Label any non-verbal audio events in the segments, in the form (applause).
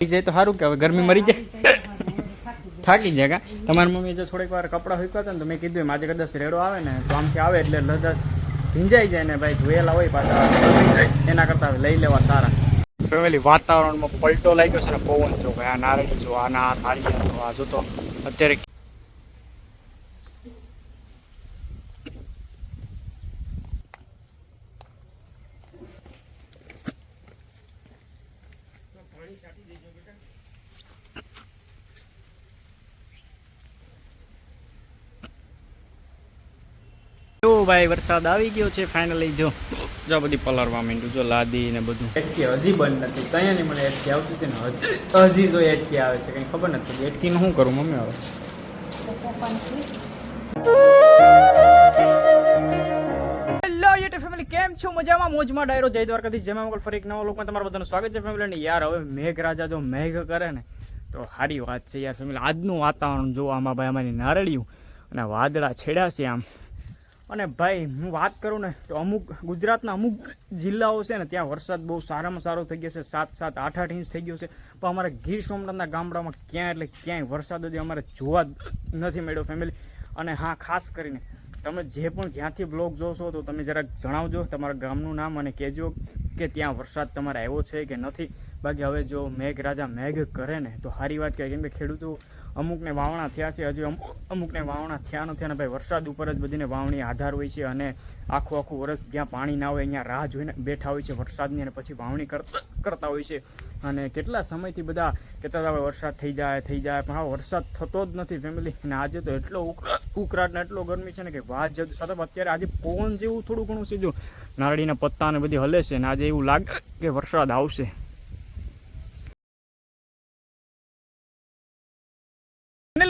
થઈ જાય તો સારું કે હવે ગરમી મરી (laughs) જાય. થાકી જાય. કા? તમારી મમ્મી જો થોડીક વાર કપડાં હુકવા હતા ને તો મેં કીધું એમ આજે કદાચ રેડો આવે ને તો આમથી આવે એટલે લદાસ ભીંજાઈ જાય ને ભાઈ ધોયેલા હોય પાછા. એના કરતાં લઈ લેવા સારા. ફેમિલી વાતાવરણમાં પલટો લાગ્યો છે ને પવન જો ભાઈ આ નારંગી જો આ ના થાળી આ જો તો અત્યારે જો ભાઈ વરસાદ આવી ગયો છે ફાઇનલી જો. જો બધી પલળવા માંડ્યું જો લાદી ને બધું. એટકી હજી બંધ નથી. ત્યાં નહીં મને એટકી આવતી હતી ને હજી. જો એટકી આવે છે કંઈ ખબર નથી એટકીનું શું કરું મમ્મી હવે? હેલો યુટ્યુબ ફેમિલી કેમ છો? મજામાં? મોજમાં ડાયરો. જય દ્વારકાથી જય મોકલ ફરી એક નવા લોકમાં તમારું બધાનું સ્વાગત છે ફેમિલી અને યાર હવે મેઘરાજા જો મેઘ કરે ને તો સારી વાત છે યાર ફેમિલી આજનું વાતાવરણ જોવામાં ભાઈ અમારી નારળિયું અને વાદળા છેડ્યા છે આમ. અને ભાઈ, હું વાત કરું ને, તો અમુક ગુજરાતના અમુક જિલ્લાઓ છે ને, ત્યાં વરસાદ બહુ સારામાં સારો થઈ ગયો છે. સાત સાત, આઠ આઠ ઇંચ થઈ ગયો છે. પણ અમારા ગીર સોમનાથના ગામડામાં ક્યાં એટલે ક્યાંય વરસાદ જ અમારે જોવા નથી મળ્યો ફેમિલી અને હા, ખાસ કરીને, તમે જે પણ જ્યાંથી બ્લોગ જોશો, તો તમે જરાક જણાવજો, તમારા ગામનું નામ અને કહેજો કે ત્યાં વરસાદ તમારે આવ્યો છે કે નથી. બાકી હવે જો મેઘ રાજા મેઘ કરે ને, તો સારી વાત કહેવાય. કેમ કે ખેડૂતો અમુકને વાવણા થયા છે. હજી અમુક, અમુકને વાવણા થયા નથી અને ભાઈ વરસાદ ઉપર જ બધીને વાવણી આધાર હોય છે અને આખું આખું વર્ષ જ્યાં પાણી ના હોય અહીંયા રાહ જોઈને બેઠા હોય છે વરસાદની અને પછી વાવણી કર- કરતા હોય છે. અને કેટલા સમયથી બધા કહેતા હતા વરસાદ થઈ જાય થઈ જાય. પણ હા વરસાદ થતો જ નથી ફેમિલી અને આજે તો એટલો ઉક- ઉકળાટ ને એટલો ગરમી છે ને કે વાત જતું સાથે અત્યારે આજે પવન જેવું થોડું ઘણું છે જો નારળીના પત્તા ને બધી હલે છે ને આજે એવું લાગે કે વરસાદ આવશે.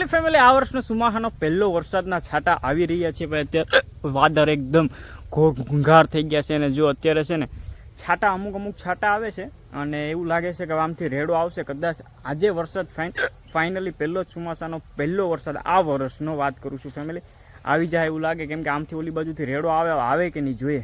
ફાઇનલી ફેમિલી આ વર્ષનો સુમાહાનો પહેલો વરસાદના છાંટા આવી રહ્યા છે. ભાઈ અત્યારે વાદળ એકદમ ઘોંઘાર થઈ ગયા છે અને જો અત્યારે છે ને છાંટા અમુક અમુક છાંટા આવે છે અને એવું લાગે છે કે આમથી રેડો આવશે. કદાચ આજે વરસાદ ફાઇનલી પહેલો ચોમાસાનો પહેલો વરસાદ આ વર્ષનો વાત કરું છું ફેમિલી આવી જાય એવું લાગે કેમ કે આમથી ઓલી બાજુથી રેડો આવે આવે કે નહીં જોઈએ?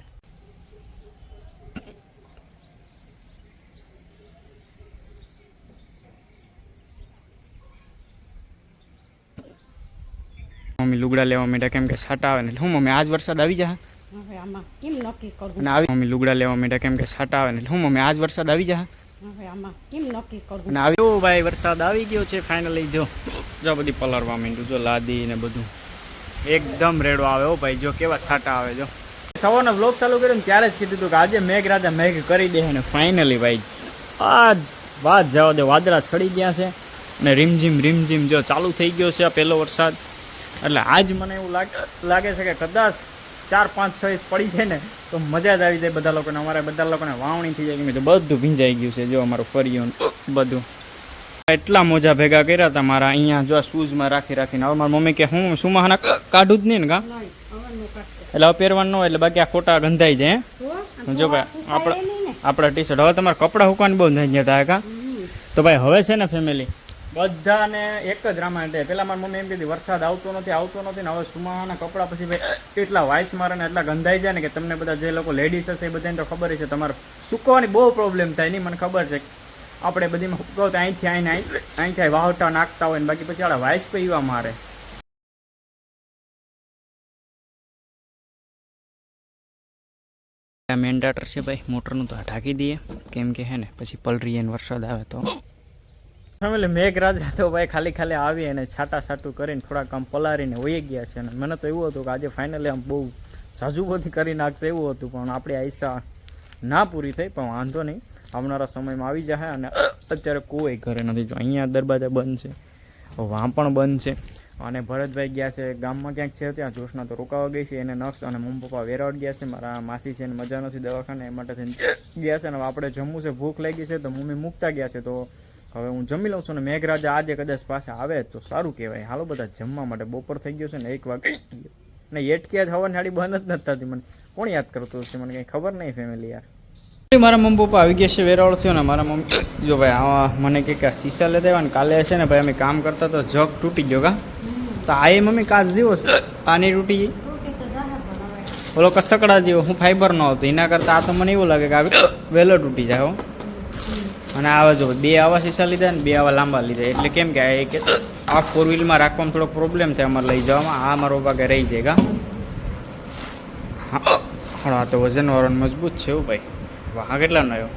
મમ્મી લુગડા લેવા માંડ્યા કેમ કે છાંટા આવે ને હું મમ્મી આજ વરસાદ આવી જાય આમાં કેમ નક્કી કરવું? અને આવી મમ્મી લુગડા લેવા માંડ્યા કેમ કે છાંટા આવે ને હું મમ્મી આજ વરસાદ આવી આમાં કેમ નક્કી કરવું? અને આવ્યો ભાઈ વરસાદ આવી ગયો છે ફાઇનલી જો. જો બધી પલરવા માંડ્યું જો લાદી ને બધું. એકદમ રેડો આવે હો ભાઈ જો કેવા છાંટા આવે જો. સવારનો બ્લોગ ચાલુ કર્યો ને ત્યારે જ કીધું હતું કે આજે મેઘરાજા મેઘ કરી દે ને ફાઇનલી ભાઈ આજ વાત જવા દે. વાદળા છડી ગયા છે અને રીમઝીમ રીમઝીમ જો ચાલુ થઈ ગયો છે આ પહેલો વરસાદ. એટલે આજ મને એવું લાગે લાગે છે કે કદાચ ચાર પાંચ છ ઇંચ પડી છે ને તો મજા જ આવી જાય બધા લોકોને. અમારે બધા લોકોને વાવણી થઈ જાય તો બધું ભીંજાઈ ગયું છે જો અમારું ફરિયું બધું. એટલા મોજા ભેગા કર્યા હતા મારા અહીંયા જો શૂઝમાં રાખી રાખીને. હવે મારી મમ્મી કે હું સુમાહાના કાઢું જ નહીં ને કા એટલે હવે પહેરવાનું ન હોય એટલે બાકી આ ખોટા ગંધાઈ જાય જો ભાઈ, આપણે આપણા ટી શર્ટ હવે તમારા કપડાં હુકવાની બહુ નહીં જતા કા તો ભાઈ હવે છે ને ફેમિલી બધાને એક જ રામાયણ થાય પહેલાં મારી મમ્મી એમ કીધી વરસાદ આવતો નથી આવતો નથી, ને હવે સુમાના કપડાં પછી ભાઈ એટલા વાઇસ મારે ને એટલા ગંધાઈ જાય ને કે તમને બધા જે લોકો લેડીઝ હશે એ બધાને તો ખબર છે, તમારે સૂકવાની બહુ પ્રોબ્લેમ થાય નહીં મને ખબર છે. આપણે બધીમાં સુકવતા અહીંથી આઈને અહીં અહીંથી વાવટા નાખતા હોય ને બાકી પછી આડા વાઇસ પીવા મારે. મેન ડાટર છે ભાઈ, મોટરનું તો ઢાંકી દઈએ. કેમ કે હે ને, પછી પલરી એને વરસાદ આવે તો. ફેમિલી મેઘરાજા તો ભાઈ ખાલી ખાલી આવી અને છાટા છાટું કરીને થોડાક આમ પલારીને વહી ગયા છે અને મને તો એવું હતું કે આજે ફાઇનલી આમ બહુ ઝાઝુ બધી કરી નાખશે એવું હતું, પણ આપણી આઈસા ના પૂરી થઈ, પણ વાંધો નહીં. આવનારા સમયમાં આવી જાય અને અત્યારે કોઈ ઘરે નથી. જો અહીંયા દરવાજા બંધ છે, વાં પણ બંધ છે. અને ભરતભાઈ ગયા છે, ગામમાં ક્યાંક છે ત્યાં, જોશના તો રોકાવા ગઈ છે, એને નક્ષ અને મમ્મી પપ્પા વેરાવળ ગયા છે, મારા માસી છે એને મજા નથી દવાખાને, એ માટે થઈને ગયા છે. અને આપણે જમવું છે, ભૂખ લાગી છે, તો મમ્મી મૂકતા ગયા છે, તો હવે હું જમી લઉં છું ને મેઘરાજા આજે કદાચ પાછા આવે તો સારું કહેવાય. હાલો બધા, જમવા માટે બપોર થઈ ગયો છે ને એક વાગે ને એટકી આજ હવાની હાડી બંધ જ નથી થતી. મને કોણ યાદ કરતું હશે? મને કંઈ ખબર નહીં ફેમિલી યાર. મારા મમ્મી પપ્પા આવી ગયા છે, વેરાવળ થયો ને મારા મમ્મી જો ભાઈ, આવા મને કે આ શીશા લેતા આવ્યા ને કાલે છે ને ભાઈ અમે કામ કરતા તો જગ તૂટી ગયો કા? તો આ એ મમ્મી કાચ જેવો છે આ તૂટી ગઈ. ઓલો કસકડા જેવો, હું ફાઈબર નો હતો, એના કરતાં આ તો મને એવું લાગે કે આ વહેલો તૂટી જાય હો. અને આવા જો બે આવા શીશા લીધા ને બે આવા લાંબા લીધા. એટલે કેમ કે આ એક આ ફોર વ્હીલમાં રાખવામાં થોડો પ્રોબ્લેમ થાય અમારે લઈ જવામાં. આ મારો ભાગે રહી જાય કા? હા. હા તો વજન વાળો મજબૂત છે એવું ભાઈ. વાહ કેટલાનો આવ્યો?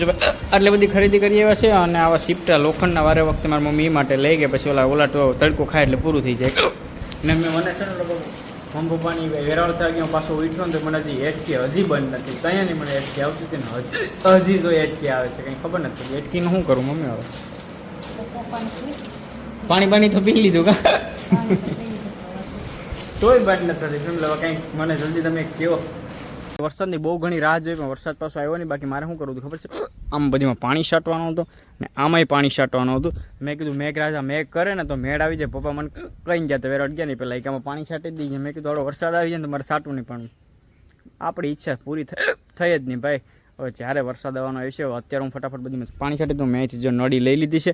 જો આટલી બધી ખરીદી કરી એવા છે અને આવા સિપ્ટા લોખંડના વારે વખતે મારી મમ્મી માટે લઈ ગયા. પછી ઓલા ઓલા તડકો ખાય એટલે પૂરું થઈ જાય. ને મેં મને છે ને લોકો મમ પપ્પાની વેરાવળ થઈ હું પાછો ઉઠ્યો ને તો મને હજી એટકી હજી બંધ નથી. ત્યાં નહીં મને એટકી આવતી હતી ને હજી હજી જો એટકી આવે છે કંઈ ખબર નથી એટકીનું શું કરું મમ્મી હવે. પાણી પાણી તો પી લીધું કા? તોય બંધ નથી થતી. ફેમિલી હવે કંઈક મને જલ્દી તમે કહો. વરસાદની બહુ ઘણી રાહ જોઈ, પણ વરસાદ પાછો આવ્યો નહીં. બાકી મારે શું કરવું હતું ખબર છે? આમ બધીમાં પાણી છાંટવાનું હતું ને આમાંય પાણી છાંટવાનું હતું. મેં કીધું, મેઘ રાજા, મેઘ કરે ને તો મેળ આવી જાય. પપ્પા મને કઈ ગયા તો વેર અડગ્યા નહીં. પહેલાં આમાં પાણી છાંટી દીજે મેં કીધું, હાલો, વરસાદ આવી જાય ને તો મારે છાંટવું નહીં. પણ આપણી ઈચ્છા પૂરી થઈ જ નહીં ભાઈ. હવે જ્યારે વરસાદ આવવાનો હવે અત્યારે હું ફટાફટ બધી પાણી છાંટી તો મેં જો નળી લઈ લીધી છે.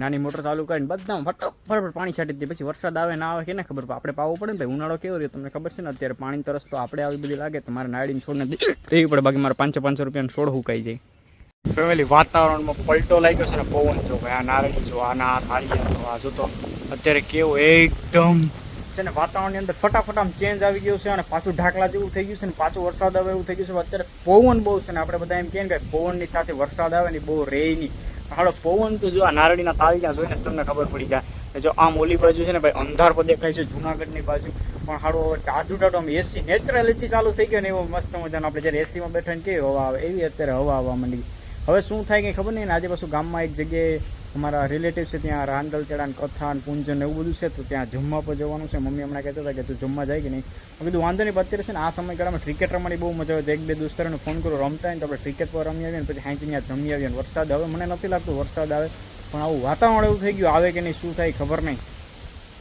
નાની મોટર ચાલુ કરીને બધા ફટાફટ પાણી છાંટી દીધી. પછી વરસાદ આવે ના આવે કે ને ખબર? આપણે પાવું પડે ને ભાઈ, ઉનાળો કેવો રહ્યો તમને ખબર છે ને? અત્યારે પાણી તરસ તો આપણે આવી બધી લાગે, તો મારે નાળીને છોડને દેવી પડે, બાકી મારે પાંચસો પાંચસો રૂપિયાનો છોડ હુકાઈ જાય. ફેમિલી, વાતાવરણમાં પલટો લાગ્યો છે ને, પવન જો આ નારંગી જો, આ ના થાળીયા જો, આ જો તો અત્યારે કેવું એકદમ છે ને વાતાવરણની અંદર ફટાફટ આમ ચેન્જ આવી ગયો છે અને પાછું ઢાકલા જેવું થઈ ગયું છે ને પાછું વરસાદ આવે એવું થઈ ગયું છે. અત્યારે પવન બહુ છે ને આપણે બધા એમ કહે ને કે પવનની સાથે વરસાદ આવે ને બહુ રે નહીં. હાડો પવન તો જો આ નારળીના તાળીયા જોઈને તમને ખબર પડી જાય. જો આમ ઓલી બાજુ છે ને ભાઈ અંધાર પર દેખાય છે, જુનાગઢની બાજુ. પણ હાડો ટાઢું ટાઢું આમ એસી નેચરલ એસી ચાલુ થઈ ગયો ને એવો મસ્ત મજાનો આપણે જ્યારે એસીમાં બેઠા ને કેવી હવા આવે, એવી અત્યારે હવા આવવા માંડી. હવે શું થાય કંઈ ખબર નહીં ને, આજે પાછું ગામમાં એક જગ્યાએ અમારા રિલેટિવ છે, ત્યાં રાંદલ તેડા કથાન, પૂંજન એવું બધું છે, તો ત્યાં જમવા પર જવાનું છે. મમ્મી હમણાં કહેતા હતા કે તું જમવા જાય કે નહીં? મેં કીધું, વાંધો નહીં અત્યારે છે ને આ સમયગાળામાં ક્રિકેટ રમવાની બહુ મજા આવે તો એક બે દોસ્તારોને ફોન કરો, રમતા ને તો આપણે ક્રિકેટ પર રમી આવીએ ને પછી હાંચી ત્યાં જમી આવીએ વરસાદ આવે. મને નથી લાગતું વરસાદ આવે, પણ આવું વાતાવરણ એવું થઈ ગયું. આવે કે નહીં, શું થાય ખબર નહીં.